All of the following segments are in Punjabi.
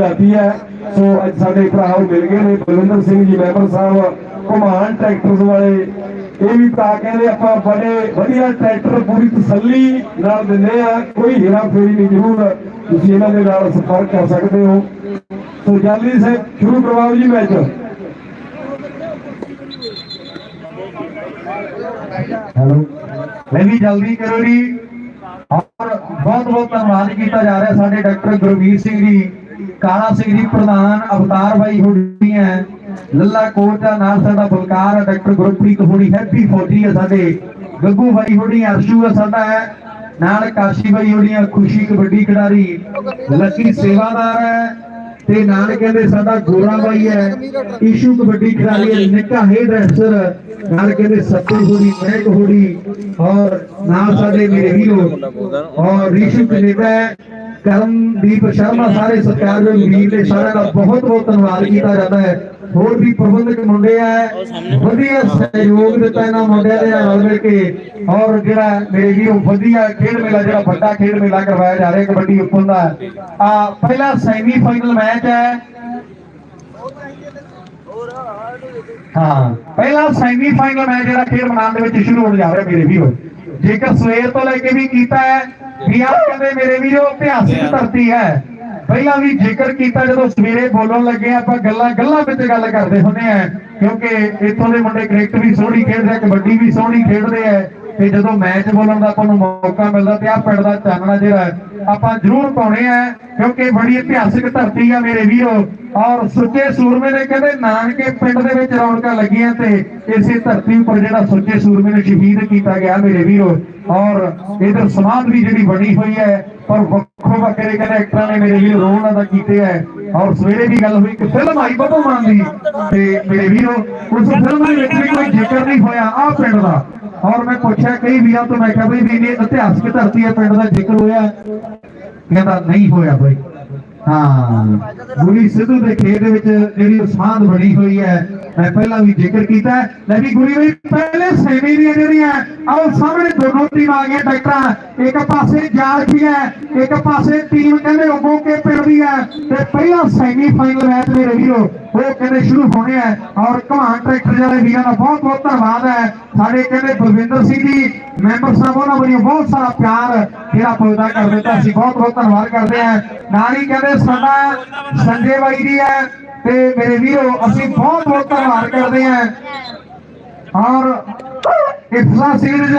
ਲਾਤੀ ਹੈ। ਸੋ ਅੱਜ ਸਾਡੇ ਭਰਾ ਮਿਲ ਗਏ ਨੇ, ਬਲਵਿੰਦਰ ਸਿੰਘ ਜੀ, ਮੈਂਬਰ ਸਾਹਿਬ ਘੁਮਾਨ ਟਰੈਕਟਰਸ ਵਾਲੇ। ਇਹ ਵੀ ਤਾਂ ਕਹਿੰਦੇ ਆਪਾਂ ਬੜੇ ਵਧੀਆ ਟਰੈਕਟਰ ਪੂਰੀ ਤਸੱਲੀ ਨਾਲ ਦਿੰਦੇ ਆ। ਕੋਈ ਹੀਰਾ ਫੇਰੀ ਨਹੀਂ, ਜ਼ਰੂਰ ਤੁਸੀਂ ਇਹਨਾਂ ਦੇ ਨਾਲ ਸੰਪਰਕ ਕਰ ਸਕਦੇ ਹੋ। ਸੋ ਜਲਦੀ ਸੇ ਸ਼ੁਰੂ ਕਰਵਾਓ ਜੀ ਮੈਚ। ਹੈਲੋ, ਮੈਂ ਵੀ ਜਲਦੀ ਕਰੋ ਜੀ। ਔਰ ਬਹੁਤ ਬਹੁਤ ਧੰਨਵਾਦ ਕੀਤਾ ਜਾ ਰਿਹਾ ਸਾਡੇ ਡਾਕਟਰ ਗੁਰਵੀਰ ਸਿੰਘ ਜੀ। ਕਾਲਾ ਸਿੰਘ ਜੀ ਪ੍ਰਧਾਨ ਅਵਤਾਰ ਬਾਈ ਹੁਣੀ ਹੈ। ਲੱਲਾ ਕੋਚ ਆ ਨਾਲ ਸਾਡਾ ਬਲਕਾਰ ਹੈ, ਡਾਕਟਰ ਗੁਰਪ੍ਰੀਤ ਹੁਣੀ, ਹੈਪੀ ਫੌਜੀ ਹੈ ਸਾਡੇ। ਗੱਗੂ ਬਾਈ ਹੁਣੀ, ਅਰਸ਼ੂ ਹੈ ਸਾਡਾ। ਹੈ ਨਾਲ ਕਾਸ਼ੀ ਬਾਈ ਹੁਣੀ ਖੁਸ਼ੀ ਕਬੱਡੀ ਖਿਡਾਰੀ। ਲੱਕੀ ਸੇਵਾਦਾਰ ਹੈ। ਤੇ ਨਾਲ ਕਹਿੰਦੇ ਸਾਡਾ ਗੋਰਾ ਬਾਈ ਹੈ, ਈਸ਼ੂ ਕਬੱਡੀ ਖਿਡਾਰੀ ਹੈ, ਨਿੱਕਾ ਹੈਡ ਰੈਸਲਰ ਨਾਲ ਕਹਿੰਦੇ ਸੱਤੂ ਹੋੜੀ ਮਹਿਕ ਹੋੜੀ ਔਰ ਨਾਲ ਸਾਡੇ ਮੇਰੇ ਵੀਰੋ ਔਰ ਰੀਸ਼ੂ ਕਨੇਡਾ ਕਰਮਦੀਪ ਸ਼ਰਮਾ ਸਾਰੇ ਸਤਿਕਾਰਯੋਗ ਵੀਰ ਨੇ ਸਾਰਿਆਂ ਦਾ ਬਹੁਤ ਬਹੁਤ ਧੰਨਵਾਦ ਕੀਤਾ ਜਾਂਦਾ ਹੈ। ਹੋਰ ਵੀ ਪ੍ਰਬੰਧਕ ਮੁੰਡੇ ਆ। ਵਧੀਆ ਸਹਿਯੋਗ ਦਿੱਤਾ ਇਹਨਾਂ ਮੁੰਡਿਆਂ ਦੇ ਨਾਲ ਮਿਲ ਕੇ। ਔਰ ਜਿਹੜਾ ਮੇਰੇ ਵੀਰੋ ਵਧੀਆ ਖੇਡ ਮੇਲਾ, ਜਿਹੜਾ ਵੱਡਾ ਖੇਡ ਮੇਲਾ ਕਰਵਾਇਆ ਜਾ ਰਿਹਾ ਕਬੱਡੀ ਉੱਪਰ ਦਾ, ਆ ਪਹਿਲਾ ਸੈਮੀ ਫਾਈਨਲ ਮੈਚ ਹੈ। ਹਾਂ, ਪਹਿਲਾ ਸੈਮੀ ਫਾਈਨਲ ਮੈਚ ਜਿਹੜਾ ਖੇਡ ਮੈਦਾਨ ਦੇ ਵਿੱਚ ਸ਼ੁਰੂ ਹੋਣ ਜਾ ਰਿਹਾ ਮੇਰੇ ਵੀਰੋ। ਜੇਕਰ ਸਵੇਰ ਤੋਂ ਲੈ ਕੇ ਵੀ ਕੀਤਾ ਹੈ। ਵੀ ਆਹ ਕਹਿੰਦੇ ਮੇਰੇ ਵੀਰੋ ਇਤਿਹਾਸਿਕ ਧਰਤੀ ਹੈ। ਪਹਿਲਾਂ ਵੀ ਜ਼ਿਕਰ ਕੀਤਾ ਜਦੋਂ ਸਵੇਰੇ ਬੋਲਣ ਲੱਗੇ ਆਪਾਂ ਗੱਲਾਂ ਗੱਲਾਂ ਵਿੱਚ ਗੱਲ ਕਰਦੇ ਹੁੰਦੇ ਆ। ਕਿਉਂਕਿ ਇੱਥੋਂ ਦੇ ਮੁੰਡੇ ਕ੍ਰਿਕਟ ਵੀ ਸੋਹਣੀ ਖੇਡਦੇ ਆ ਕਬੱਡੀ ਵੀ ਸੋਹਣੀ ਖੇਡਦੇ ਆ। ਤੇ ਜਦੋਂ ਮੈਚ ਬੋਲਣ ਦਾ ਆਪਾਂ ਨੂੰ ਮੌਕਾ ਮਿਲਦਾ ਤੇ ਆ ਪਿੰਡ ਦਾ ਚਾਨਣਾ ਜਿਹੜਾ ਆਪਾਂ ਜ਼ਰੂਰ ਪਾਉਣੇ ਆ। ਕਿਉਂਕਿ ਬੜੀ ਇਤਿਹਾਸਿਕ ਧਰਤੀ ਆ ਮੇਰੇ ਵੀਰੋ। ਔਰ ਸੁੱਚੇ ਸੂਰਮੇ ਨੇ ਕਹਿੰਦੇ, ਨਾਨਕੇ ਪਿੰਡ ਦੇ ਵਿੱਚ ਰੌਣਕਾਂ ਲੱਗੀਆਂ ਤੇ ਇਸੇ ਧਰਤੀ ਉੱਪਰ ਜਿਹੜਾ ਸੁੱਚੇ ਸੂਰਮੇ ਨੂੰ ਸ਼ਹੀਦ ਕੀਤਾ ਗਿਆ ਮੇਰੇ ਵੀਰੋ। ਔਰ ਇਧਰ ਸਮਾਧ ਵੀ ਜਿਹੜੀ ਬਣੀ ਹੋਈ ਹੈ, ਪਰ ਵੱਖੋ ਵੱਖਰੇ ਕਹਿੰਦੇ ਐਕਟਰਾਂ ਨੇ ਮੇਰੇ ਵੀਰੋ, ਰੋਲ ਅਦਾ ਕੀਤੇ ਹੈ। ਔਰ ਸਵੇਰੇ ਵੀ ਗੱਲ ਹੋਈ ਕਿ ਫਿਲਮ ਆਈ ਬੱਬੂ ਮਾਨ ਦੀ। ਤੇ ਮੇਰੇ ਵੀਰੋ, ਉਸ ਫਿਲਮ ਦੇ ਵਿੱਚ ਵੀ ਕੋਈ ਜ਼ਿਕਰ ਨਹੀਂ ਹੋਇਆ ਆ ਪਿੰਡ ਦਾ। ਔਰ ਮੈਂ ਪੁੱਛਿਆ ਕਈ ਵੀਰਾਂ ਤੋਂ, ਮੈਂ ਕਿਹਾ ਬਈ ਵੀ ਇਹ ਇਤਿਹਾਸਕ ਧਰਤੀ ਹੈ, ਪਿੰਡ ਦਾ ਜ਼ਿਕਰ ਹੋਇਆ? ਕਹਿੰਦਾ, ਨਹੀਂ ਹੋਇਆ ਬਈ। ਹਾਂ। ਗੁਰੀ ਸਿੱਧੂ ਦੇ ਖੇਤ ਵਿੱਚ ਜਿਹੜੀ ਸਮਾਧ ਬਣੀ ਹੋਈ ਹੈ, ਮੈਂ ਪਹਿਲਾਂ ਵੀ ਜ਼ਿਕਰ ਕੀਤਾ ਲੈ ਵੀ ਗੁਰੀ ਵੀ ਪਹਿਲੇ ਸੈਮੀ ਦੀਆਂ ਜਿਹੜੀਆਂ ਆਓ ਸਾਹਮਣੇ ਦੋਨੋਂ ਟੀਮ ਆ ਗਈਆਂ ਡਾਕਟਰਾਂ ਇੱਕ ਪਾਸੇ ਜਾਲਖੀ ਹੈ, ਇੱਕ ਪਾਸੇ ਟੀਮ ਕਹਿੰਦੇ ਉਗੋ ਕੇ ਪਿੰਡ ਦੀ ਹੈ। ਤੇ ਪਹਿਲਾ ਸੈਮੀ ਫਾਈਨਲ ਮੈਚ ਮੇਰੇ ਵੀਰੋ ਉਹ ਕਹਿੰਦੇ ਸ਼ੁਰੂ ਹੋਣੇ ਆ? ਔਰ ਕਮਾਨ ਟਰੈਕਟਰ ਵਾਲੇ ਵੀਰਾਂ ਦਾ ਬਹੁਤ ਬਹੁਤ ਧੰਨਵਾਦ ਹੈ। ਸਾਡੇ ਕਹਿੰਦੇ ਬਲਵਿੰਦਰ ਸਿੰਘ ਜੀ, ਮੈਂਬਰ ਸਾਹਿਬ, ਉਹਨਾਂ ਵੱਲੋਂ ਬਹੁਤ ਸਾਰਾ ਪਿਆਰ ਜਿਹੜਾ ਪੌਦਾ ਕਰ ਦਿੱਤਾ ਅਸੀਂ ਬਹੁਤ ਬਹੁਤ ਧੰਨਵਾਦ ਕਰਦੇ ਹਾਂ। ਨਾਲ ਹੀ ਕਹਿੰਦੇ ਸਾਡਾ ਸੰਜੇ ਬਾਈ ਜੀ ਹੈ ਤੇ ਮੇਰੇ ਵੀਰੋ, ਅਸੀਂ ਬਹੁਤ ਬਹੁਤ ਧੰਨਵਾਦ ਕਰਦੇ ਹਾਂ। ਔਰ ਇਫਲਾ ਸੀਰੀਜ਼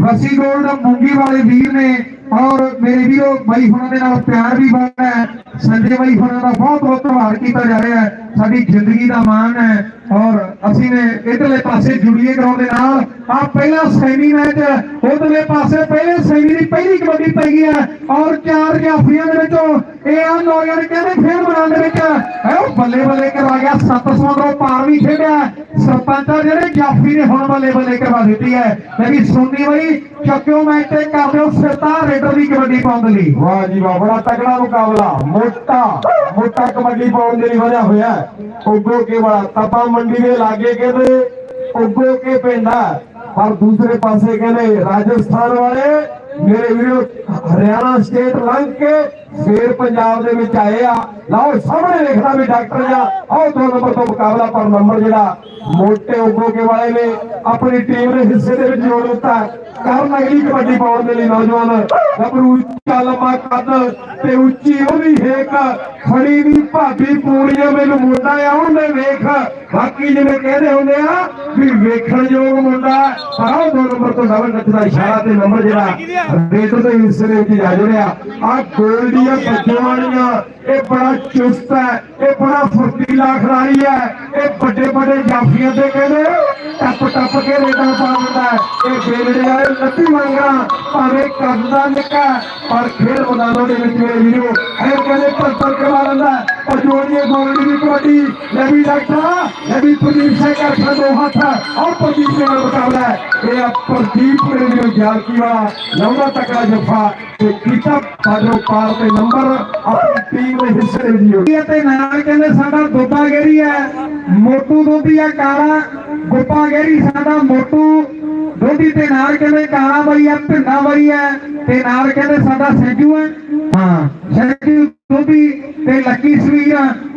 ਵਸੀ ਗੋਲਡ, ਮੂੰਗੀ ਵਾਲੇ ਵੀਰ ਨੇ ਔਰ ਮੇਰੇ ਵੀਰੋ, ਬਾਈ ਹੁਣਾਂ ਦੇ ਨਾਲ ਪਿਆਰ ਵੀ ਬੜਾ ਹੈ। ਸੰਜੇ ਬਾਈ ਹੁਣਾਂ ਦਾ ਬਹੁਤ ਬਹੁਤ ਧੰਨਵਾਦ ਕੀਤਾ ਜਾ ਰਿਹਾ ਹੈ। ਸਾਡੀ ਜ਼ਿੰਦਗੀ ਦਾ ਮਾਣ ਹੈ। ਔਰ ਅਸੀਂ ਨੇ ਇਧਰਲੇ ਪਾਸੇ ਜੁੜੀਏ ਗਰਾਊਂਡ ਦੇ ਨਾਲ। ਆ ਪਹਿਲਾ ਸੈਮੀ ਮੈਚ ਉਧਰਲੇ ਪਾਸੇ ਪਹਿਲੇ ਸੈਮੀ ਦੀ ਪਹਿਲੀ ਕਬੱਡੀ ਪਈ ਹੈ। ਔਰ ਚਾਰ ਜਾਫੀਆਂ ਦੇ ਵਿੱਚੋਂ ਇਹ ਆ ਨੌਜਵਾਨ ਕਹਿੰਦੇ ਫੇਰ ਮੈਦਾਨ ਦੇ ਵਿੱਚ। ਹੈ ਉਹ ਬੱਲੇ ਬੱਲੇ ਕਰਵਾ ਗਿਆ 700 ਤੋਂ ਪਾਰ ਵੀ ਖੇਡਿਆ। ਸਰਪੰਚਾ ਜਿਹੜੇ ਜਾਫੀ ਨੇ ਹੁਣ ਬੱਲੇ ਬੱਲੇ ਕਰਵਾ ਦਿੱਤੀ ਹੈ। ਲੈ ਸੁਣਦੀ ਬਈ ਚੱਕਿਓ ਮੈਚ ਤੇ ਕਰ ਸਿਰਤਾ ਰੇਡਰ ਦੀ ਕਬੱਡੀ ਪਾਉਣ ਲਈ। ਵਾਹ ਜੀ ਵਾਹ, ਬੜਾ ਤਕੜਾ ਮੁਕਾਬਲਾ, ਮੋਟਾ ਮੋਟਾ ਕਬੱਡੀ ਪਾਉਣ ਦੇ ਲਈ ਵਧਿਆ ਹੋਇਆ ਹੈ। ਉੱਗੋ ਕੇ ਬੜਾ ਤਪਾ ਮੰਡੀ ਦੇ ਲਾਗੇ ਕਹਿੰਦੇ ਉੱਗੋ ਕੇ ਪੈਂਦਾ ਪਰ ਦੂਸਰੇ ਪਾਸੇ ਕਹਿੰਦੇ ਰਾਜਸਥਾਨ ਵਾਲੇ ਮੇਰੇ ਵੀਰੋ, ਹਰਿਆਣਾ ਸਟੇਟ ਲੰਘ ਕੇ ਫੇਰ ਪੰਜਾਬ ਦੇ ਵਿੱਚ ਆਏ ਆ। ਲਓ, ਸਾਹਮਣੇ ਦੇਖਦਾ ਵੀ ਡਾਕਟਰ ਜਾਂ ਆਹ ਦੋ ਨੰਬਰ ਤੋਂ ਮੁਕਾਬਲਾ ਪਰ ਨੰਬਰ ਜਿਹੜਾ ਮੋਟੇ ਉੱਗੋ ਵਾਲੇ ਨੇ, ਆਪਣੀ ਟੀਮ ਦੇ ਹਿੱਸੇ ਦੇ ਵਿੱਚ ਜੋੜ ਦਿੱਤਾ ਕਰਨ ਅਗਲੀ ਕਬੱਡੀ ਪਾਉਣ ਦੇ ਲਈ ਨੌਜਵਾਨ ਗੱਭਰੂ ਉੱਚਾ ਲੰਮਾ ਕੱਦ ਤੇ ਉੱਚੀ ਉਹਦੀ ਹੇਕ ਖੜੀ ਦੀ ਭਾਬੀ ਪੂਰੀਆਂ ਮੈਨੂੰ ਮੁੰਡਾ ਆਉਣ ਦੇ ਵੇਖ। ਬਾਕੀ ਜਿਵੇਂ ਕਹਿੰਦੇ ਹੁੰਦੇ ਆ ਵੀ ਵੇਖਣ ਯੋਗ ਮੁੰਡਾ ਪਰ ਉਹ ਦੋ ਨੰਬਰ ਤੋਂ ਡਬਲ ਟੱਚ ਇਸ਼ਾਰਾ ਤੇ ਨੰਬਰ ਜਿਹੜਾ ਰੇਡਰ ਦੇ ਹਿੱਸੇ ਦੇ ਵਿੱਚ ਜਾ ਇਹ ਬੜਾ ਚੁਸਤ ਹੈ, ਇਹ ਬੜਾ ਫੁਰਤੀਲਾ ਖਿਡਾਰੀ ਹੈ। ਇਹ ਵੱਡੇ ਵੱਡੇ ਜਾਫੀਆਂ ਤੇ ਕਹਿੰਦੇ ਟੱਪ ਟੱਪ ਕੇ ਰੇਡਾਂ ਪਾ ਦਿੰਦਾ ਇਹ ਬੇਲੜੇ ਵਾਲੇ ਲੱਤੀ ਮੰਗਾ ਭਾਵੇਂ ਕਰਦਾ ਨਿੱਕਾ ਪਰ ਖੇਡ ਮੈਦਾਨਾਂ ਦੇ ਵਿੱਚ ਮੇਰੇ ਵੀਰੋ ਇਹ ਕਹਿੰਦੇ ਪਰਪਰ ਕਰਵਾ ਲੈਂਦਾ ਪਰ ਜੋੜੀਏ ਗੋਲਡੀ ਦੀ ਕਬੱਡੀ ਲੈ ਵੀ ਡਾਕਟਰ ਲੈ ਵੀ ਪ੍ਰਦੀਪ ਸਿੰਘ ਕਰ ਦੋ ਹੱਥ ਔਰ ਪ੍ਰਦੀਪ ਸਿੰਘ ਨਾਲ ਮੁਕਾਬਲਾ ਇਹ ਆ ਪ੍ਰਦੀਪ ਮੇਰੇ ਵੀਰੋ ਜਾਲਕੀ ਵਾਲਾ ਲੰਬਾ ਤਕੜਾ ਜੱਫਾ ਤੇ ਕੀਤਾ ਬਾਜੋ ਪਾਰ ਤੇ ਨੰਬਰ, ਆਪਣੀ ਟੀਮ ਹਿੱਸੇ ਦੇ ਵਿੱਚ ਤੇ ਨਾਲ ਕਹਿੰਦੇ ਸਾਡਾ ਗੋਪਾ ਗੇਰੀ ਹੈ, ਮੋਟੂ ਦੋਧੀਆ ਕਾਲਾ ਗੋਪਾ ਗੇਰੀ ਸਾਡਾ ਮੋਟੂ ਦੋਧੀ ਤੇ ਨਾਲ ਕਹਿੰਦੇ ਕਾਲਾ ਬਾਈ ਹੈ, ਭਿੰਡਾ ਬਾਈ ਹੈ, ਤੇ ਨਾਲ ਕਹਿੰਦੇ ਸਾਡਾ ਸੈਜੂ ਹੈ। ਹਾਂ, ਸੈਜੂ ਦੋਦੀ ਤੇ ਲੱਕੀ ਸਵੀਰ,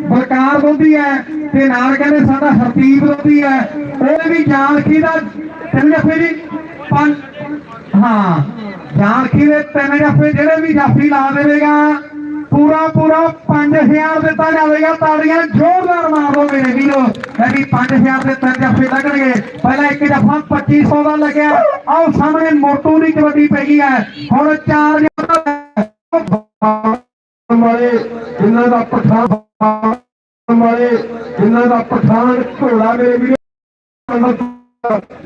ਬਲਕਾਰ ਦੋਧੀ ਹੈ, ਤੇ ਨਾਲ ਕਹਿੰਦੇ ਸਾਡਾ ਹਰਦੀਪ ਦੋਧੀ ਹੈ। ਉਹ ਵੀ ਜਾਨਖੀ ਦਾ ਤਿੰਨ ਜੱਫੇ ਜੀ ਪੰਜ ਹਾਂ ਜਾਨਖੀ ਦੇ ਤਿੰਨ ਜੱਫੇ ਜਿਹੜੇ ਵੀ ਜਾਫੀ ਲਾ ਦੇਵੇਗਾ। ਪੂਰਾ ਪੂਰਾ 5000 ਦਿੱਤਾ ਜਾਵੇਗਾ ਤਾੜੀਆਂ, ਜ਼ੋਰਦਾਰ ਮਾਰ ਦਿਓ ਮੇਰੇ ਵੀਰੋ। ਮੈਂ ਵੀ 5000 ਦੇ ਤਿੰਨ ਜੱਫੇ ਲੱਗਣਗੇ। ਪਹਿਲਾਂ ਇੱਕ ਜੱਫਾ 2500 ਦਾ ਲੱਗਿਆ। ਆਓ ਸਾਹਮਣੇ ਮੋਟੂ ਦੀ ਕਬੱਡੀ ਪੈ ਗਈ ਹੈ। ਹੁਣ ਚਾਰ ਜੱਫਾ ਵਾਲੇ ਜਿਨ੍ਹਾਂ ਦਾ ਪਠਾਨ ਵਾਲੇ ਜਿਨ੍ਹਾਂ ਦਾ ਪਠਾਨ ਘੋੜਾ ਮੇਰੇ ਵੀਰੋ।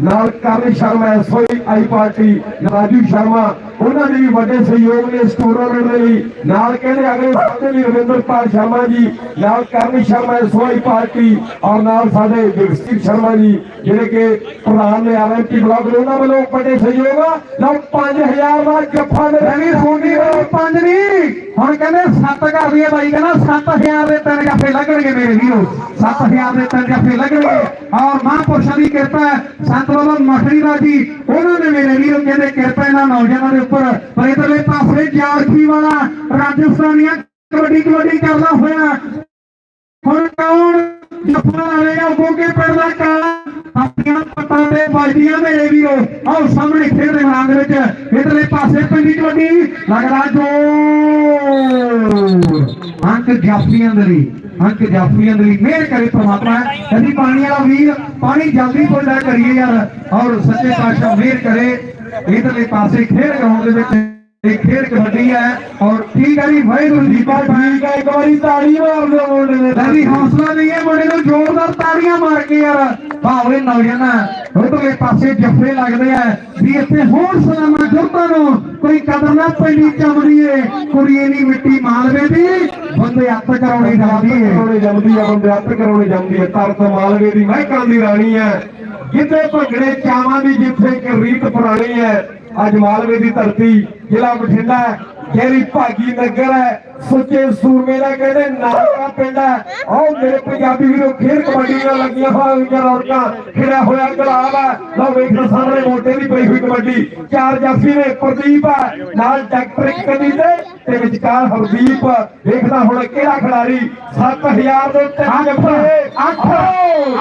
ਨਾਲ ਕਰਨ ਸ਼ਰਮਾ ਐਸਓਈ ਆਈ ਪਾਰਟੀ, ਰਾਜੂ ਸ਼ਰਮਾ, ਉਹਨਾਂ ਦੇ ਵੀ ਵੱਡੇ ਸਹਿਯੋਗ ਨੇ ਇਸ ਟੂਰਨਾਮੈਂਟ ਦੇ ਲਈ। ਨਾਲ ਕਹਿੰਦੇ ਅਗਲੇ ਸਾਡੇ ਲਈ ਰਵਿੰਦਰਪਾਲ ਸ਼ਰਮਾ ਜੀ, ਨਾਲ ਕਰਨ ਸ਼ਰਮਾ ਐਸਓਈ ਪਾਰਟੀ, ਔਰ ਨਾਲ ਸਾਡੇ ਜਗਸੀਰ ਸ਼ਰਮਾ ਜੀ, ਜਿਹੜੇ ਕਿ ਪ੍ਰਧਾਨ ਨੇ ਆਰਐਮਪੀ ਬਲਾਕ ਦੇ, ਉਹਨਾਂ ਵੱਲੋਂ ਵੱਡੇ ਸਹਿਯੋਗ ਆ। ਲਓ 5000 ਦਾ ਜੱਫਾ ਮੈਂ ਮੇਰੇ ਵੀ ਸੋਨੀ ਵਾਲੀ ਪੰਜ ਨਹੀਂ ਹੁਣ ਕਹਿੰਦੇ ਸੱਤ ਕਰ ਦਈਏ ਬਾਈ, ਕਹਿੰਦਾ 7000 ਦੇ ਤਿੰਨ ਜੱਫੇ ਲੱਗਣਗੇ ਮੇਰੇ ਵੀਰੋ। 7000 ਦੇ ਤਿੰਨ ਜੱਫੇ ਲੱਗਣਗੇ। ਔਰ ਮਹਾਂਪੁਰਸ਼ਾਂ ਦੀ ਕਿਰਪਾ ਹੈ ਸੰਤ ਬਾਬਾ ਮਖਰੀ ਦਾ ਜੀ ਉਹਨਾਂ ਨੇ ਮੇਰੇ ਵੀਰੋ ਕਹਿੰਦੇ ਕਿਰਪਾ ਇਹਨਾਂ ਨੌਜਵਾਨਾਂ ਦੇ ਉੱਪਰ ਪਰ ਇਧਰਲੇ ਪਾਸੇ ਜਾਰਖੀ ਵਾਲਾ ਰਾਜਸਥਾਨੀਆਂ ਕਬੱਡੀ ਕਬੱਡੀ ਕਰਦਾ ਹੋਇਆ ਹੁਣ ਕੌਣ ਜੱਫਾ ਆਵੇਗਾ ਗੋਗੇ ਪਿੰਡ ਦਾ ਕਾਲਾ। ਆਪਣੀਆਂ ਪੱਟਾਂ ਤੇ ਵੱਜਦੀਆਂ ਮੇਰੇ ਵੀਰੋ ਆਓ ਸਾਹਮਣੇ ਖੇਡ ਦੇ ਮੈਦਾਨ ਦੇ ਵਿੱਚ। ਇਧਰਲੇ ਪਾਸੇ ਪਿੰਡੀ ਕਬੱਡੀ ਲੱਗਦਾ ਜੋਰ। ਅੰਕ ਜਾਫੀਆਂ ਦੇ ਲਈ। ਅੰਕ ਜਾਫੀਆਂ ਦੇ ਲਈ। ਮਿਹਰ ਕਰੇ ਪ੍ਰਮਾਤਮਾ। ਕਦੀ ਪਾਣੀ ਵਾਲਾ ਵੀਰ, ਪਾਣੀ ਜਲਦੀ ਪੁੱਜਦਾ ਕਰੀਏ ਯਾਰ। ਔਰ ਸੱਚੇ ਪਾਤਸ਼ਾਹ ਮਿਹਰ ਕਰੇ। ਇਧਰਲੇ ਪਾਸੇ ਖੇਡ ਗਰਾਊਂਡ ਦੇ ਵਿੱਚ। ਇਹ ਖੇਡ ਕਬੱਡੀ ਹੈ ਔਰ ਠੀਕ ਹੈ ਜੀ ਵਾਹਿਗੁਰੂ ਜੀ ਕਾ ਠੀਕ ਹੈ ਇੱਕ ਵਾਰੀ ਤਾੜੀ ਮਾਰ ਦਿਓ ਮੁੰਡੇ ਨੇ ਲੈ ਵੀ ਹੌਸਲਾ ਨਹੀਂ ਹੈ ਮੁੰਡੇ ਨੂੰ ਜ਼ੋਰਦਾਰ ਤਾੜੀਆਂ ਮਾਰ ਕੇ ਯਾਰ। ਭਾਵੇਂ ਨੌਜਵਾਨਾਂ ਉਧਰਲੇ ਪਾਸੇ ਜੱਫੇ ਲੱਗਦੇ ਆ ਵੀ ਇੱਥੇ ਹੋਰ ਸਲਾਮਾ ਜੁਰਤਾਂ ਨੂੰ ਕੋਈ ਕਦਰ ਨਾ ਪੈਣੀ ਚਮੜੀਏ। ਕੁੜੀਏ ਦੀ ਮਿੱਟੀ ਮਾਲਵੇ ਦੀ ਬੰਦੇ ਹੱਥ ਕਰਾਉਣੀ ਜਾਂਦੀ ਕਰਾਉਣੇ ਆ ਬੰਦੇ ਹੱਥ ਕਰਾਉਣੇ ਜੰਮਦੀ ਹੈ। ਤਰਤ ਮਾਲਵੇ ਦੀ ਮਹਿਕਾਂ ਦੀ ਰਾਣੀ ਹੈ। ਜਿੱਥੇ ਭੰਗੜੇ ਚਾਵਾਂ ਦੀ ਜਿੱਥੇ ਇੱਕ ਰੀਤ ਪੁਰਾਣੀ ਹੈ ਅੱਜ ਮਾਲਵੇ ਦੀ ਧਰਤੀ ਜ਼ਿਲ੍ਹਾ ਬਠਿੰਡਾ ਜਿਹੜੀ ਭਾਗੀ ਨਗਰ ਹੈ ਸੁੱਚੇ ਸੂਰਮੇ ਦਾ ਕਹਿੰਦੇ ਨਾਲਕਾ ਪਿੰਡ ਹੈ? ਆਹ ਮੇਰੇ ਪੰਜਾਬੀ ਵੀਰੋ ਖੇਡ ਕਬੱਡੀ ਨਾਲ ਲੱਗੀਆਂ ਹੋਈਆਂ ਰੌਣਕਾਂ ਖਿੜਿਆ ਹੋਇਆ ਗੁਲਾਬ ਹੈ। ਲਓ ਵੇਖੋ ਸਾਹਮਣੇ ਮੋਟੇ ਦੀ ਪਈ ਹੋਈ ਕਬੱਡੀ। ਚਾਰ ਜਾਫੀ ਨੇ ਪ੍ਰਦੀਪ ਹੈ ਨਾਲ ਡਾਕਟਰ ਕੰਨੀ ਤੇ ਤੇ ਵਿਚਕਾਰ ਹਰਦੀਪ। ਵੇਖਦਾ ਹੁਣ ਕਿਹੜਾ ਖਿਡਾਰੀ 7000 ਦੇ ਤਿੰਨ ਜੱਫੇ। ਅੱਠ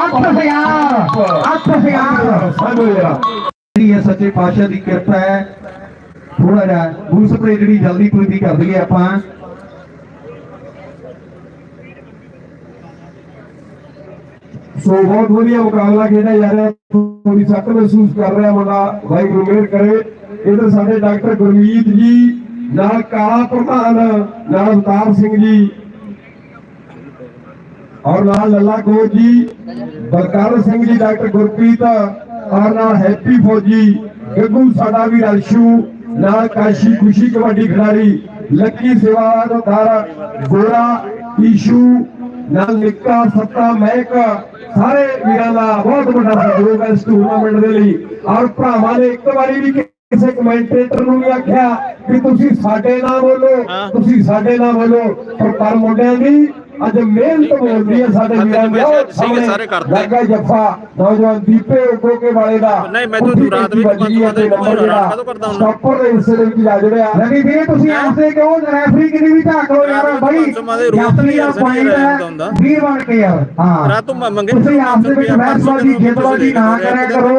ਅੱਠ ਹਜ਼ਾਰ ਅੱਠ ਹਜ਼ਾਰ। ਸਾਨੂੰ ਯਾਰ। ਜਿਹੜੀ ਹੈ ਸੱਚੇ ਪਾਤਸ਼ਾਹ ਦੀ ਕਿਰਪਾ ਹੈ। ਥੋੜਾ ਜਿਹਾ ਬੂਸ ਸਪਰੇ ਜਿਹੜੀ ਜਲਦੀ ਪੂਰੀ ਕਰ ਦਈਏ ਆਪਾਂ। ਸੋ ਬਹੁਤ ਵਧੀਆ ਮੁਕਾਬਲਾ ਖੇਡਿਆ ਜਾ ਰਿਹਾ। ਥੋੜੀ ਸੱਟ ਮਹਿਸੂਸ ਕਰ ਰਿਹਾ ਮੁੰਡਾ। ਵਾਹਿਗੁਰੂ ਮਿਹਰ ਕਰੇ। ਇਧਰ ਸਾਡੇ ਡਾਕਟਰ ਗੁਰਮੀਤ ਜੀ, ਨਾਲ ਕਾਲਾ ਪ੍ਰਧਾਨ, ਨਾਲ ਅਵਤਾਰ ਸਿੰਘ ਜੀ, ਔਰ ਨਾਲ ਲੱਲਾ ਕੋ ਜੀ, ਬਲਕਾਰ ਸਿੰਘ ਜੀ, ਡਾਕਟਰ ਗੁਰਪ੍ਰੀਤ ਔਰ ਨਾਲ ਹੈਪੀ ਫੌਜੀ ਗੱਗੂ ਸਾਡਾ ਵੀ ਰਲਸ਼ੂ ਨਾਲ ਕਾਸ਼ੀ ਖੁਸ਼ੀ ਕਬੱਡੀ ਖਿਡਾਰੀ ਲੱਕੀ ਸੇਵਾਦਾਰ ਗੋਰਾ ਈਸ਼ੂ ਨਾਲ ਨਿੱਕਾ ਸੱਤਾ ਮਹਿਕ ਸਾਰੇ ਵੀਰਾਂ ਦਾ ਬਹੁਤ ਵੱਡਾ ਸਹਿਯੋਗ ਹੈ ਇਸ ਟੂਰਨਾਮੈਂਟ ਦੇ ਲਈ। ਔਰ ਭਰਾਵਾਂ ਨੇ ਇੱਕ ਵਾਰੀ ਵੀ ਕਿਸੇ ਕਮੈਂਟੇਟਰ ਨੂੰ ਵੀ ਆਖਿਆ ਕਿ ਤੁਸੀਂ ਸਾਡੇ ਨਾਲ ਬੋਲੋ ਤੁਸੀਂ ਸਾਡੇ ਨਾਲ ਬੋਲੋ। ਪਰ ਪਰ ਮੁੰਡਿਆਂ ਦੀ ਅੱਜ ਮਿਹਨਤ ਬੋਲਦੀ ਹੈ ਸਾਡੇ ਵੀਰਾਂ ਦੀ ਸੀਗੇ ਸਾਰੇ ਕਰਦੇ। ਲੱਗਾ ਜੱਫਾ ਨੌਜਵਾਨ ਦੀਪੇ ਉਗੋਕੇ ਵਾਲੇ ਦਾ। ਨਹੀਂ, ਮੈਂ ਤਾਂ ਉੱਠੀ ਰਾਤ ਵੀ ਵੱਜੀ ਪੰਜ ਹੈ ਤੇ ਵਜੇ ਨੰਬਰ ਜਿਹੜਾ ਕਦੋਂ ਕਰਦਾ ਹੁੰਦਾ? ਸਟਾਪਰ ਦੇ ਹਿੱਸੇ ਦੇ ਵਿੱਚ ਜਾ ਜੜਿਆ। ਰਵੀ ਵੀਰੇ ਤੁਸੀਂ ਆਸਤੇ ਕਿਉਂ ਰੈਫਰੀ ਕਿੰਨੀ ਵੀ ਝਾਕ ਲੋ ਯਾਰ ਬਾਈ ਯਾਤਰੀ ਦਾ ਯਾਰ ਪੁਆਇੰਟ ਹੈ। 20 ਬਣ ਕੇ ਯਾਰ ਹਾਂ। ਰਾਤ ਤੋਂ ਮੰਗੇ ਤੁਸੀਂ ਆਪਸ ਸੌ ਵਿੱਚ ਸੌ ਜਿੱਤਬਾਜ਼ੀ ਨਾ ਕਰਿਆ ਦੇ ਕਰੋ।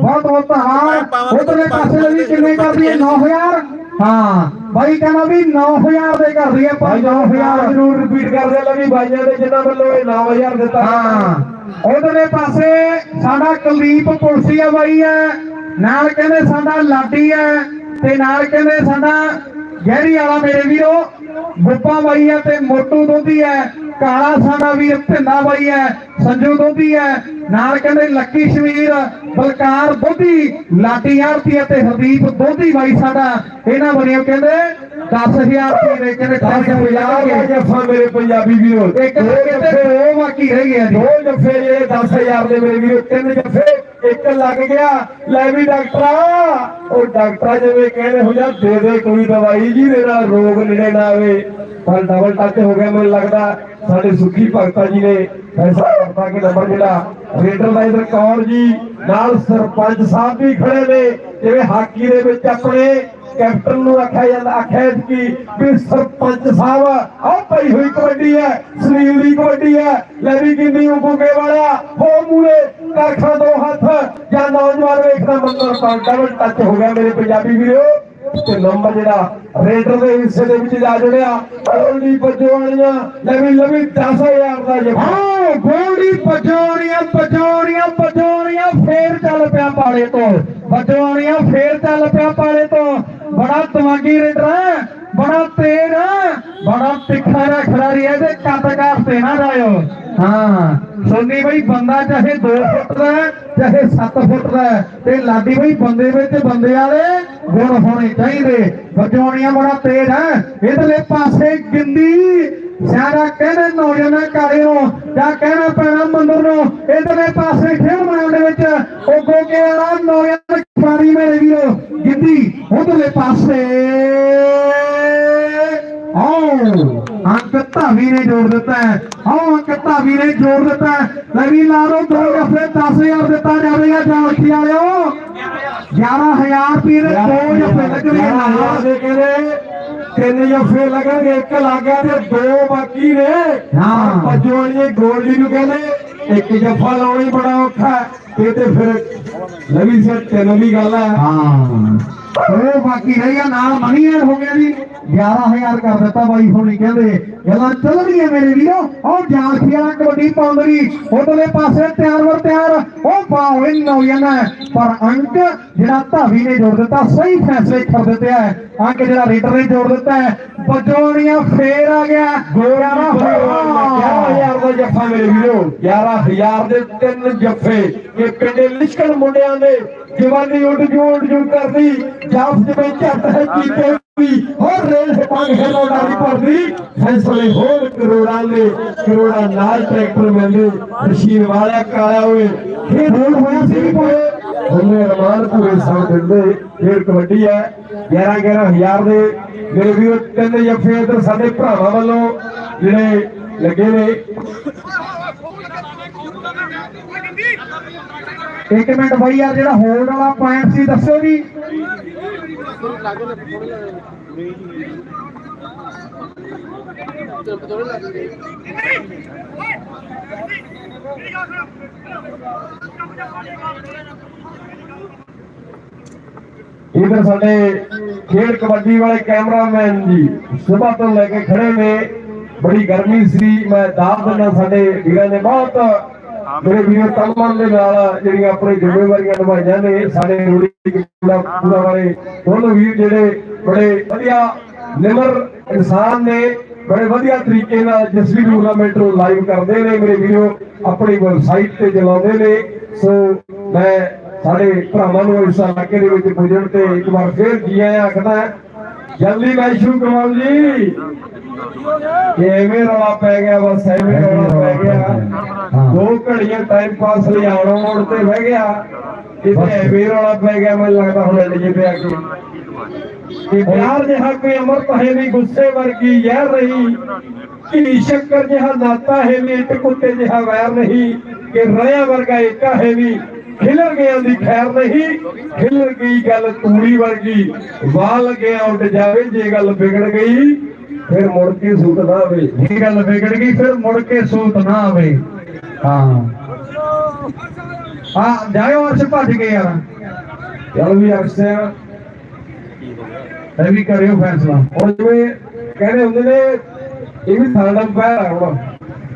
ਬਹੁਤ ਬਹੁਤ ਧੰਨਵਾਦ। ਤਾਂ ਪਾਸੇ ਵੀ ਕਿੰਨੇ ਕਰਦੀ ਹੈ 9000 ਹਾਂ। ਬਾਈ ਕਹਿੰਦਾ ਵੀ 9000 ਦੇ ਕਰਦੀ ਹੈ ਪਰ ਭਾਈ 9000 ਜ਼ਰੂਰ ਰਿਪੀਟ ਕਰਦੇ ਲਵੀ ਭਾਈਆਂ ਦੇ ਜਿਨ੍ਹਾਂ ਵੱਲੋਂ ਇਹ 9000 ਦਿੱਤਾ। ਹਾਂ। ਉਧਰਲੇ ਪਾਸੇ ਸਾਡਾ ਕੁਲਦੀਪ ਪੁਲਸੀਆ ਬਾਈ ਹੈ। ਨਾਲ ਕਹਿੰਦੇ ਸਾਡਾ ਲਾਡੀ ਹੈ। ਤੇ ਨਾਲ ਕਹਿੰਦੇ ਸਾਡਾ ਗਹਿਰੀ ਵਾਲਾ ਮੇਰੇ ਵੀਰੋ ਗੁੱਪਾ ਬਾਈ ਹੈ ਤੇ ਮੋਟੂ ਦੋਧੀ ਹੈ। ਕਾਲਾ ਸਾਡਾ ਵੀਰ ਭਿੰਦਾ ਬਾਈ ਹੈ। ਸੰਜੂ ਦੋਧੀ ਹੈ ਨਾਲ ਕਹਿੰਦੇ ਲੱਕੀ ਸ਼ਮੀਰ ਬਲਕਾਰ ਦੋਧੀ ਲਾਡੀ ਆਰਤੀ ਤੇ ਹਰਦੀਪ ਦੋਧੀ ਬਾਈ ਸਾਡਾ। ਇਹਨਾਂ ਬਣਿਓ ਕਹਿੰਦੇ 10000 ਰੁਪਏ ਦੇ ਕਹਿੰਦੇ ਟੈਕਸ ਪੰਜਾਹ ਮਿਲਾਂਗੇ ਦਾ। ਜੱਫਾ ਮੇਰੇ ਪੰਜਾਬੀ ਵੀਰੋ। ਇੱਕ ਕਿਤੇ ਦੋ ਬਾਕੀ ਰਹਿ ਗਿਆ ਜੀ। ਦੋ ਜੱਫੇ ਜਿਹੜੇ 10000 ਦੇ ਮੇਰੇ ਵੀਰੋ। ਤਿੰਨ ਜੱਫੇ ਇੱਕ ਲੱਗ ਗਿਆ। ਲੈ ਵੀ ਡਾਕਟਰਾ। ਉਹ ਡਾਕਟਰਾ ਜਿਵੇਂ ਕਹਿੰਦੇ ਹੋ ਜਾ ਦੇ ਦੇ ਕੋਈ ਦਵਾਈ ਜੀ ਨਾਲ ਰੋਗ ਨੇੜੇ ਨਾ ਆਵੇ। ਪਰ ਡਬਲ ਟੱਚ ਹੋ ਗਿਆ ਮੈਨੂੰ ਲੱਗਦਾ। ਸਾਡੇ ਸੁਖੀ ਭਗਤਾ ਜੀ ਨੇ ਫੈਸਲਾ ਕਰਤਾ ਕਿ ਨੰਬਰ ਜਿਹੜਾ ਰੇਡਰ ਕੌਰ ਜੀ? ਨਾਲ ਸਰਪੰਚ ਸਾਹਿਬ ਵੀ ਖੜੇ ਨੇ। ਜਿਵੇਂ ਹਾਕੀ ਦੇ ਵਿੱਚ ਆਪਣੇ ਕੈਪਟਨ ਨੂੰ ਆਖਿਆ ਜਾਂਦਾ, ਆਖਿਆ ਕਿ ਵੀ ਸਰਪੰਚ ਸਾਹਿਬ, ਆਹ ਪਈ ਹੋਈ ਕਬੱਡੀ ਹੈ ਸੁਨੀਲ ਦੀ ਕਬੱਡੀ ਹੈ, ਲੈ ਵੀ ਕਿੰਨੀ ਉਪੋਗੇ ਵਾਲਿਆ ਹੋ ਮੂਰੇ ਕਰਖਾ ਦੋ ਹੱਥ, ਜਾਂ ਨੌਜਵਾਨ ਵੇਖਦਾ ਮੰਦਰ ਤਾਂ ਡਬਲ ਟੱਚ ਹੋ ਗਿਆ ਮੇਰੇ ਪੰਜਾਬੀ ਵੀਰੋ। ਤੇ ਨੰਬਰ ਜਿਹੜਾ ਰੇਡਰ ਦੇ ਹਿੱਸੇ ਦੇ ਵਿੱਚ ਜਾ ਜੁੜਿਆ। ਗੋਲਡੀ ਪਜੋਣੀਆਂ ਲਵੀ ਲਵੀ 10000 ਦਾ ਜਫਾ ਹਾਂ ਪਜੋਣੀਆਂ ਪਜੋਣੀਆਂ ਪਜੋਣੀਆਂ ਫੇਰ ਚੱਲ ਪਿਆ ਪਾਲੇ ਤੋਂ। ਪਜੋਣੀਆਂ ਫੇਰ ਚੱਲ ਪਿਆ ਪਾਲੇ ਤੋਂ। ਬੜਾ ਤਵਾਗੀ ਰੇਡਰ ਹੈ, ਬੜਾ ਤੇਜ਼ ਹੈ, ਬੜਾ ਤਿੱਖਾ ਜਿਹਾ ਖਿਡਾਰੀ ਹੈ ਤੇ ਕੱਦਕਾਰ ਤੇ ਨਾ ਜਾਇਓ। ਹਾਂ, ਸੋਨੀ ਬਈ ਬੰਦਾ ਚਾਹੇ 2 ਫੁੱਟ ਦਾ ਚਾਹੇ 7 ਫੁੱਟ ਦਾ ਤੇ ਲਾਡੀ ਬਈ ਬੰਦੇ ਵਿੱਚ ਬੰਦੇ ਵਾਲੇ ਗੁਣ ਹੋਣੇ ਚਾਹੀਦੇ। ਵਜੋਣੀਆਂ ਬੜਾ ਤੇਜ਼ ਹੈ। ਇਧਰਲੇ ਪਾਸੇ ਗਿੰਦੀ ਸਾਰਾ ਕਹਿੰਦੇ ਨੌਜਵਾਨਾਂ ਕਾਲੇ ਨੂੰ, ਜਾਂ ਕਹਿਣਾ ਪੈਣਾ ਮੰਦਰ ਨੂੰ। ਇਧਰਲੇ ਪਾਸੇ ਖੇਡ ਮੈਦਾਨ ਦੇ ਵਿੱਚ ਉਹ ਗੋਗੇ ਵਾਲਾ ਨੌਜਵਾਨ ਖਿਡਾਰੀ ਮੇਰੇ ਵੀਰੋ ਗਿੰਦੀ ਉਧਰਲੇ ਪਾਸੇ। ਅੰਕ ਧਾਵੀ ਨੇ ਜੋੜ ਦਿੱਤਾ ਹੈ। ਆਓ ਅੰਕ ਧਾਵੀ ਨੇ ਜੋੜ ਦਿੱਤਾ ਹੈ। ਲੈ ਵੀ ਲਾ ਲਓ ਦੋ ਜਫੇ 10000 ਦਿੱਤਾ ਜਾਵੇਗਾ ਜਾਲਖੀ ਵਾਲਿਓ? 11000 ਰੁਪਏ ਦੇ ਦੋ ਜਫੇ ਲੱਗਣਗੇ ਨਾਲ ਦੇ ਕਹਿੰਦੇ ਤਿੰਨ ਜਫੇ ਲੱਗਣਗੇ ਇੱਕ ਲੱਗ ਗਿਆ ਤੇ ਦੋ ਬਾਕੀ ਨੇ। ਹਾਂ। ਪਜੋਣੀਏ ਗੋਲਡੀ ਨੂੰ ਕਹਿੰਦੇ ਇੱਕ ਜਫਾ ਲਾਉਣਾ ਬੜਾ ਔਖਾ। ਇਹ ਤੇ ਫਿਰ ਨਵੀਂ ਸਿਰ ਤਿੰਨ ਦੀ ਗੱਲ ਹੈ। ਹਾਂ। ਉਹ ਬਾਕੀ ਰਹੀ ਆ ਨਾਲ ਮਨੀ ਐਡ ਹੋ ਗਿਆ ਜੀ। 11000 ਕਰ ਦਿੱਤਾ ਬਾਈ ਹੋਣੀ ਕਹਿੰਦੇ ਗੱਲਾਂ ਚੱਲ ਰਹੀਆਂ ਮੇਰੇ ਵੀਰੋ। ਉਹ ਵਾਲਾ ਕਬੱਡੀ ਪਾਉਂਦਰੀ ਉਧਰਲੇ ਪਾਸੇ ਤਿਆਰ ਵਰ ਤਿਆਰ। ਉਹ ਬਾਵੇ ਨੌਜਵਾਨ ਪਰ ਅੰਕ ਜਿਹੜਾ ਧਾਵੀ ਨੇ ਜੋੜ ਦਿੱਤਾ ਸਹੀ ਫੈਸਲੇ ਕਰ ਦਿੱਤੇ ਹੈ ਅੰਕ ਜਿਹੜਾ ਰੀਡਰ ਨੇ ਜੋੜ ਦਿੱਤਾ ਹੈ ਬਜੋਣੀਆਂ ਫੇਰ ਆ ਗਿਆ। ਗੋਰਾ ਨਾ ਹੋਇਆ 11000 ਦਾ ਜੱਫਾ ਮੇਰੇ ਵੀਰੋ। 11000 ਦੇ ਤਿੰਨ ਜੱਫੇ। ਇਹ ਪਿੰਡੇ ਲਿਸ਼ਕਣ ਮੁੰਡਿਆਂ ਦੇ। ਜਵਾਨੀ ਉੱਡ ਜੂ ਉੱਡ ਜੂ ਕਰਦੀ ਜਾਫ ਜਿਵੇਂ ਝੱਟ ਹੈ ਕੀਤੇ ਵੀ। ਹੋਰ ਰੇਲ ਪੰਗ ਹੈਲੋ ਡਾਰੀ ਭਰਦੀ ਫੈਸਲੇ ਹੋਰ ਕਰੋੜਾਂ ਦੇ, ਕਰੋੜਾਂ ਨਾਲ ਟਰੈਕਟਰ ਮਿਲਦੇ। ਮਸ਼ੀਨ ਵਾਲਿਆ ਕਾਲਿਆ ਹੋਏ ਇਹ ਰੋਲ ਹੋਇਆ ਸੀ ਕੋਈ। ਉਹਨੇ ਰਮਾਨ ਪੂਰੇ ਸਾਹ ਦਿੰਦੇ। ਖੇਡ ਕਬੱਡੀ ਹੈ। 11 11000 ਦੇ। ਮੇਰੇ ਵੀਰੋ, ਤਿੰਨ ਜੱਫੇ ਇਧਰ ਸਾਡੇ ਭਰਾਵਾਂ ਵੱਲੋਂ ਜਿਹੜੇ ਲੱਗੇ ਨੇ। ਇੱਕ ਮਿੰਟ ਬਾਈ ਯਾਰ ਜਿਹੜਾ ਹੋਲਡ ਵਾਲਾ ਪੁਆਇੰਟ ਸੀ, ਦੱਸੋ ਜੀ। ਇਧਰ ਸਾਡੇ ਖੇਡ ਕਬੱਡੀ ਵਾਲੇ ਕੈਮਰਾਮੈਨ ਜੀ ਸਵੇਰ ਤੋਂ ਲੈ ਕੇ ਖੜੇ ਨੇ। ਬੜੀ ਗਰਮੀ ਸੀ, ਮੈਂ ਦਾਅ ਦਿੰਦਾ ਸਾਡੇ ਵੀਰਾਂ ਨੇ ਬਹੁਤ। ਮੇਰੇ ਵੀਰ ਤਨਮਨ ਦੇ ਨਾਲ ਜਿਹੜੀਆਂ ਆਪਣੀ ਜ਼ਿੰਮੇਵਾਰੀਆਂ ਨਿਭਾਈਆਂ ਨੇ, ਸਾਡੇ ਰੂੜੀ ਪੂਰਾ ਵਾਲੇ ਦੋਨੋਂ ਵੀਰ ਜਿਹੜੇ ਬੜੇ ਵਧੀਆ ਨਿਮਰ ਇਨਸਾਨ ਨੇ ਬੜੇ ਵਧੀਆ ਤਰੀਕੇ ਨਾਲ ਜਿਸ ਵੀ ਟੂਰਨਾਮੈਂਟ ਨੂੰ ਲਾਈਵ ਕਰਦੇ ਨੇ ਮੇਰੇ ਵੀਰੋ ਆਪਣੀ ਵੈਬਸਾਈਟ ਤੇ ਚਲਾਉਂਦੇ ਨੇ। ਸੋ ਮੈਂ ਸਾਡੇ ਭਰਾਵਾਂ ਨੂੰ ਇਸ ਇਲਾਕੇ ਦੇ ਵਿੱਚ ਪੁੱਜਣ ਤੇ ਇੱਕ ਵਾਰ ਫੇਰ ਜੀ ਆਇਆਂ ਆਖਦਾ ਜਲਦੀ ਮੈਚ ਸ਼ੁਰੂ ਕਰਵਾਓ ਜੀ। ਕਿ ਐਵੇਂ ਰੌਲਾ ਪੈ ਗਿਆ ਬਸ ਐਵੇਂ ਰੌਲਾ ਪੈ ਗਿਆ। ਦੋ ਘੜੀਆਂ ਟਾਈਮ ਪਾਸ ਲਈ ਆਉਣ ਮੋੜ ਤੇ ਬਹਿ ਗਿਆ। ਕਿਤੇ ਐਵੇਂ ਰੌਲਾ ਪੈ ਗਿਆ ਮੈਨੂੰ ਲੱਗਦਾ ਹੁਣ ਅੱਡੇ ਤੇ ਆ ਕੇ ਕਿ ਪਿਆਰ ਜਿਹਾ ਕੋਈ ਅਮਰਤ ਹੈ ਨਹੀਂ ਗੁੱਸੇ ਵਰਗੀ ਜ਼ਹਿਰ ਰਹੀ। ਕਿ ਸ਼ੱਕਰ ਜਿਹਾ ਨਾਤਾ ਹੈ ਨਹੀਂ ਇੱਕ ਕੁੱਤੇ ਜਿਹਾ ਵੈਰ ਨਹੀਂ ਕਿ ਰਿਆ ਵਰਗਾ ਏਕਾ ਹੈ ਨਹੀਂ ਖਿਲਰ ਗਿਆ ਦੀ ਖੈਰ ਨਹੀਂ ਖਿਲਰ ਗਈ ਗੱਲ ਤੂੜੀ ਵਰਗੀ। ਵਾਲ ਗਿਆ ਉੱਡ ਜਾਵੇ ਜੇ ਗੱਲ ਵਿਗੜ ਗਈ ਫਿਰ ਮੁੜ ਕੇ ਸੁੱਟ ਨਾ ਆਵੇ। ਇਹ ਗੱਲ ਵਿਗੜ ਗਈ ਫਿਰ ਮੁੜ ਕੇ ਸੂਤ ਨਾ ਆਵੇ। ਹਾਂ। ਆ ਜਾਇਓ ਅਰਸ਼ ਭੱਜ ਗਏ ਯਾਰ। ਚੱਲ ਵੀ ਅਕਸਰ। ਇਹ ਵੀ ਕਰਿਓ ਫੈਸਲਾ। ਹੁਣ ਜਿਵੇਂ ਕਹਿੰਦੇ ਹੁੰਦੇ ਨੇ, ਇਹ ਵੀ ਸਾਡਾ ਪੈਰ ਹੁਣ।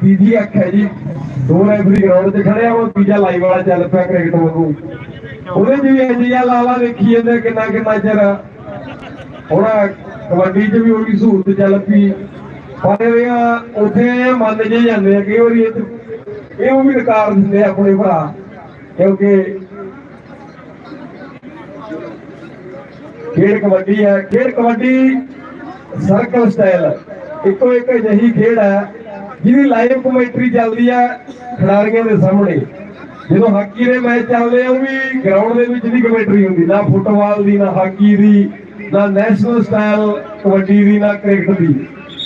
ਤੀਜੀ ਅੱਖ ਹੈ ਜੀ। ਦੋ ਰੈਫਰੀ ਗਰਾਊਂਡ 'ਤੇ ਖੜੇ ਆ, ਉਹ ਤੀਜਾ ਲਾਈਵ ਵਾਲਾ ਚੱਲ ਪਿਆ ਕ੍ਰਿਕਟ ਵਾਂਗੂ ਉਹਦੇ 'ਚ ਵੀ ਲਾਲਾ ਵੇਖੀ ਜਾਂਦੇ ਕਿੰਨਾ ਕਿੰਨਾ ਚਿਰ। ਹੁਣ ਕਬੱਡੀ 'ਚ ਵੀ ਉਹਦੀ ਸਹੂਲਤ ਚੱਲ ਪਈ। ਪਰ ਇਹ ਉੱਥੇ ਮੰਨ ਜੇ ਜਾਂਦੇ ਆ ਕਿ ਵਾਰੀ ਇਹ ਉਹ ਵੀ ਨਕਾਰ ਦਿੰਦੇ ਆਪਣੇ ਭਰਾ। ਕਿਉਂਕਿ ਖੇਡ ਕਬੱਡੀ ਹੈ। ਖੇਡ ਕਬੱਡੀ ਸਰਕਲ ਸਟਾਈਲ ਇੱਕੋ ਇੱਕ ਅਜਿਹੀ ਖੇਡ ਹੈ, ਜਿਹਦੀ ਲਾਈਵ ਕਮੈਂਟਰੀ ਚੱਲਦੀ ਹੈ ਖਿਡਾਰੀਆਂ ਦੇ ਸਾਹਮਣੇ। ਜਦੋਂ ਹਾਕੀ ਦੇ ਮੈਚ ਚੱਲਦੇ ਆ, ਉਹ ਵੀ ਗਰਾਊਂਡ ਦੇ ਵਿੱਚ ਦੀ ਕਮੈਂਟਰੀ ਹੁੰਦੀ, ਨਾ ਫੁੱਟਬਾਲ ਦੀ, ਨਾ ਹਾਕੀ ਦੀ, ਨਾ ਨੈਸ਼ਨਲ ਸਟਾਈਲ ਕਬੱਡੀ ਦੀ, ਨਾ ਕ੍ਰਿਕਟ ਦੀ।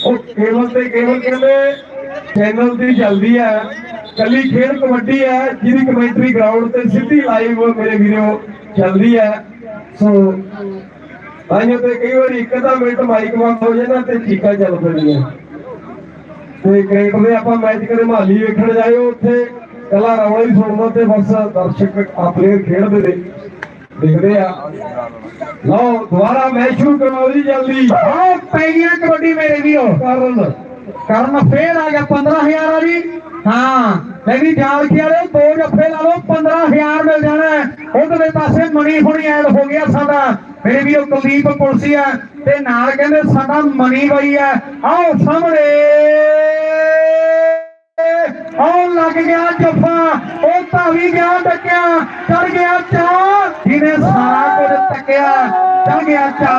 ਉਹ ਕੇਵਲ ਤੇ ਕੇਵਲ ਕਹਿੰਦੇ ਚੈਨਲ ਤੇ ਚੱਲਦੀ ਹੈ। ਕੱਲੀ ਖੇਡ ਕਬੱਡੀ ਹੈ ਜਿਹਦੀ ਕਮੈਂਟਰੀ ਗਰਾਊਂਡ ਤੇ ਸਿੱਧੀ ਲਾਈਵ ਮੇਰੇ ਵੀਰੋ ਚੱਲਦੀ ਹੈ। ਸੋ ਤਾਈਓ ਤੇ ਕਈ ਵਾਰੀ ਇੱਕ ਅੱਧਾ ਮਿੰਟ ਮਾਈਕ ਬੰਦ ਹੋ ਜਾਂਦਾ ਤੇ ਚੀਕਾਂ ਚੱਲ ਪੈਂਦੀਆਂ ਤੇ ਕ੍ਰਿਕਟ ਦੇ ਆਪਾਂ ਮੈਚ ਕਦੇ ਮਾਲੀ ਵੇਖਣ ਜਾਇਓ ਉੱਥੇ ਕੱਲਾ ਰੌਲਾ ਹੀ ਸੁਣਦਾ ਤੇ ਬਸ ਦਰਸ਼ਕ ਆਪਣੇ ਖੇਡਦੇ ਨੇ ਦੇਖਦੇ ਆ। ਲਓ ਦੁਬਾਰਾ ਮੈਚ ਸ਼ੁਰੂ ਜੀ ਜਲਦੀ। ਆਹ ਪੈ ਗਈਆਂ ਕਬੱਡੀ ਮੇਰੇ ਵੀਰੋ। ਕਰਨ। ਕਰਨ ਫੇਰ ਆ ਗਿਆ 15000 ਆ ਜੀ। ਹਾਂ ਲੈਣੀ ਜਾਲ ਖਿਆਲੇ ਦੋ ਜੱਫੇ ਲਾ ਲਓ 15000 ਮਿਲ ਜਾਣਾ ਉਧਰਲੇ ਪਾਸੇ ਮਣੀ ਹੁਣੀ ਐਡ ਹੋ ਗਿਆ ਸਾਡਾ। ਮੇਰੇ ਵੀਰੋ, ਕੁਲਦੀਪ ਪੁਲਸੀ ਆ ਤੇ ਨਾਲ ਕਹਿੰਦੇ ਸਾਡਾ ਮਣੀ ਬਾਈ ਆ ਆਓ ਸਾਹਮਣੇ। ਆਉ ਲੱਗ ਗਿਆ ਜੱਫਾ। ਉਹ ਧਾਵੀ ਗਿਆ ਟੱਕਿਆ ਚੜ ਗਿਆ ਚਾ ਜਿਹਨੇ ਸਾਰਾ ਕੁਝ ਟੱਕਿਆ ਚੜ ਗਿਆ ਚਾ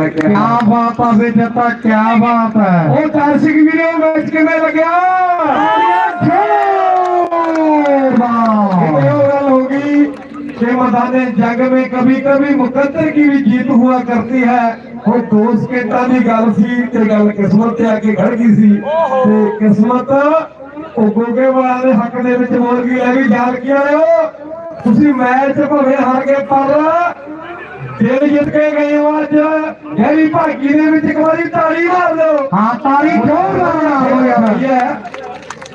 ہے کیا بات ہے جتا کیا بات ہے؟ وہ تارسک ویڈیو میچ کے میں لگیا مدانے جنگ میں کبھی کبھی مقدر کی بھی جیت ہوا کرتی ہے۔ کوئی دوست کے تانی گل سی تے گل قسمت تے آ گھڑ گئی سی۔ تے قسمت او گوگے والے حق دے وچ بول گئی لے بھی جان کیا ہو؟ تسی میچ بھویں ہار کے پر ਦਿਲ ਜਿੱਤ ਕੇ ਗਏ ਹੋ ਅੱਜ। ਗਹਿਰੀ ਭਾਗੀ ਦੇ ਵਿੱਚ ਇੱਕ ਵਾਰੀ ਤਾੜੀ ਮਾਰ ਦਿਓ। ਹਾਂ ਤਾਲੀ ਕਿਉਂ ਮਾਰਨਾ ਹੋ ਗਿਆ ਹੈ।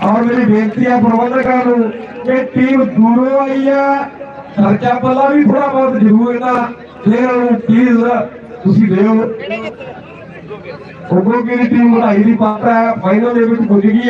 ਔਰ ਮੇਰੀ ਬੇਨਤੀ ਹੈ ਪ੍ਰਬੰਧਕਾਂ ਨੂੰ ਕਿ ਟੀਮ ਦੂਰੋਂ ਆਈ ਹੈ। ਖਰਚਾ ਪੱਲਾ ਵੀ ਥੋੜਾ ਬਹੁਤ ਜ਼ਰੂਰ ਇਹਦਾ। ਪਲੇਅਰਾਂ ਨੂੰ ਪਲੀਜ਼ ਤੁਸੀਂ ਦਿਓ। ਉਗੋ ਕੀ ਟੀਮ ਵਧਾਈ ਦੀ ਪਾਤਰ ਹੈ। ਫਾਈਨਲ ਦੇ ਵਿੱਚ ਪੁੱਜ ਗਈ